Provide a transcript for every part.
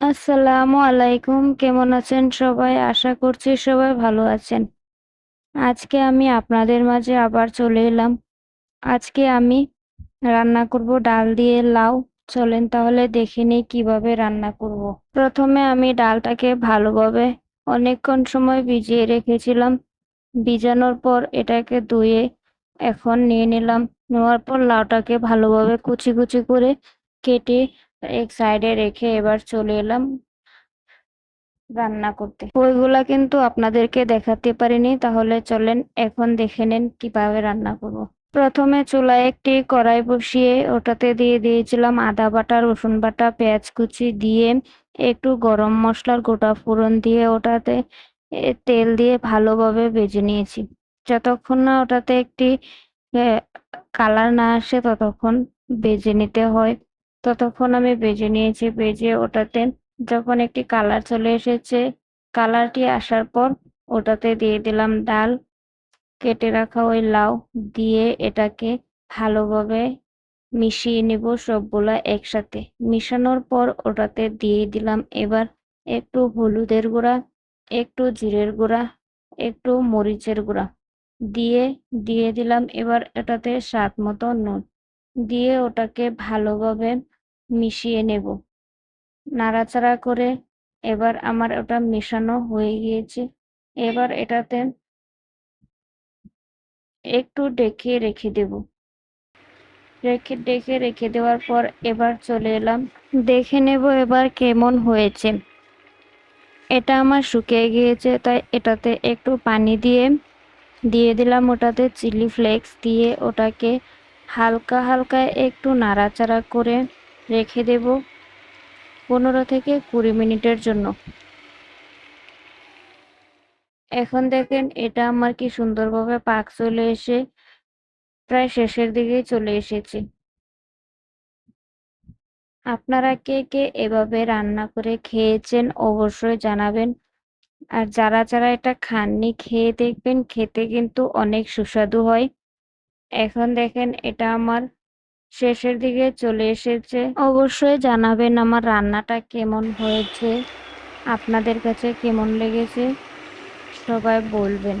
আসসালামু আলাইকুম, কেমন আছেন সবাই? আশা করছি সবাই ভালো আছেন। আজকে আমি আপনাদের মাঝে আবার চলে এলাম। আজকে আমি রান্না করব ডাল দিয়ে লাউ। চলেন তাহলে দেখে নিই কীভাবে রান্না করব। প্রথমে আমি ডালটাকে ভালোভাবে অনেকক্ষণ সময় ভিজিয়ে রেখেছিলাম। ভিজানোর পর এটাকে ধুয়ে এখন নিয়ে নিলাম। নেওয়ার পর লাউটাকে ভালোভাবে কুচি কুচি করে কেটে এক সাইডে রেখে এবার চলে এলাম রান্না করতে। ওইগুলা কিন্তু আপনাদেরকে দেখাতে পারিনি, তাহলে চলেন এখন দেখে নেন কীভাবে রান্না করব। প্রথমে চুলায় একটি কড়াই বসিয়ে ওটাতে দিয়ে দিয়েছিলাম আদা বাটা, রসুন বাটা, পেঁয়াজ কুচি দিয়ে একটু গরম মশলার গোটা ফোড়ন দিয়ে ওটাতে তেল দিয়ে ভালোভাবে ভেজে নিয়েছি। যতক্ষণ না ওটাতে একটি কালার না আসে ততক্ষণ ভেজে নিতে হয়। ততক্ষণ আমি বেজে নিয়েছি। বেজে ওটাতে যখন একটি কালার চলে এসেছে, কালারটি আসার পর ওটাতে দিয়ে দিলাম ডাল। কেটে রাখা ওই লাউ দিয়ে এটাকে ভালোভাবে মিশিয়ে নেব সবগুলা একসাথে। মিশানোর পর ওটাতে দিয়ে দিলাম এবার একটু হলুদের গুঁড়া, একটু জিরের গুঁড়া, একটু মরিচের গুঁড়া দিয়ে দিয়ে দিলাম এবার এটাতে স্বাদ মতো নুন। দিয়ে ওটাকে ভালোভাবে মিশিয়ে নেব। নাড়াচাড়া করে এবার আমার ওটা মেশানো হয়ে গিয়েছে। এবার এটাতে একটু ডেকে রেখে দেব। রেখে, ডেকে রেখে দেওয়ার পর এবার চলে এলাম। দেখে নেব এবার কেমন হয়েছে। এটা আমার শুকিয়ে গিয়েছে, তাই এটাতে একটু পানি দিয়ে দিয়ে দিলাম ওটাতে চিলি ফ্লেক্স দিয়ে ওটাকে হালকা হালকা একটু নাড়াচাড়া করে রেখে দেব পনেরো থেকে কুড়ি মিনিটের জন্য। এখন দেখেন এটা আমার কি সুন্দরভাবে পাক চলে এসে প্রায় শেষের দিকেই চলে এসেছে। আপনারা কে কে এভাবে রান্না করে খেয়েছেন অবশ্যই জানাবেন। আর যারা যারা এটা খাননি, খেয়ে দেখবেন, খেতে কিন্তু অনেক সুস্বাদু হয়। এখন দেখেন এটা আমার শেষের দিকে চলে এসেছে। অবশ্যই জানাবেন আমার রান্নাটা কেমন হয়েছে, আপনাদের কাছে কেমন লেগেছে, সবাই বলবেন।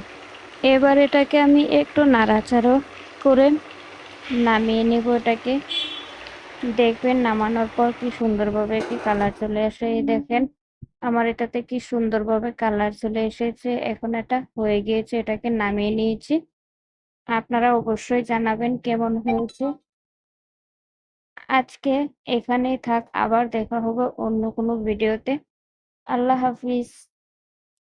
এবার এটাকে আমি একটু নাড়াচাড়ো করে নামিয়ে নেব এটাকে। দেখবেন নামানোর পর কি সুন্দরভাবে একটি কালার চলে আসে, এই দেখেন। আমার এটাতে কি সুন্দরভাবে কালার চলে এসেছে, এখন এটা হয়ে গিয়েছে, এটাকে নামিয়ে নিয়েছি। আপনারা অবশ্যই জানাবেন কেমন হয়েছে। আজকে এখানেই থাক আবার দেখা হবে অন্য কোনো ভিডিওতে। আল্লাহ হাফিজ।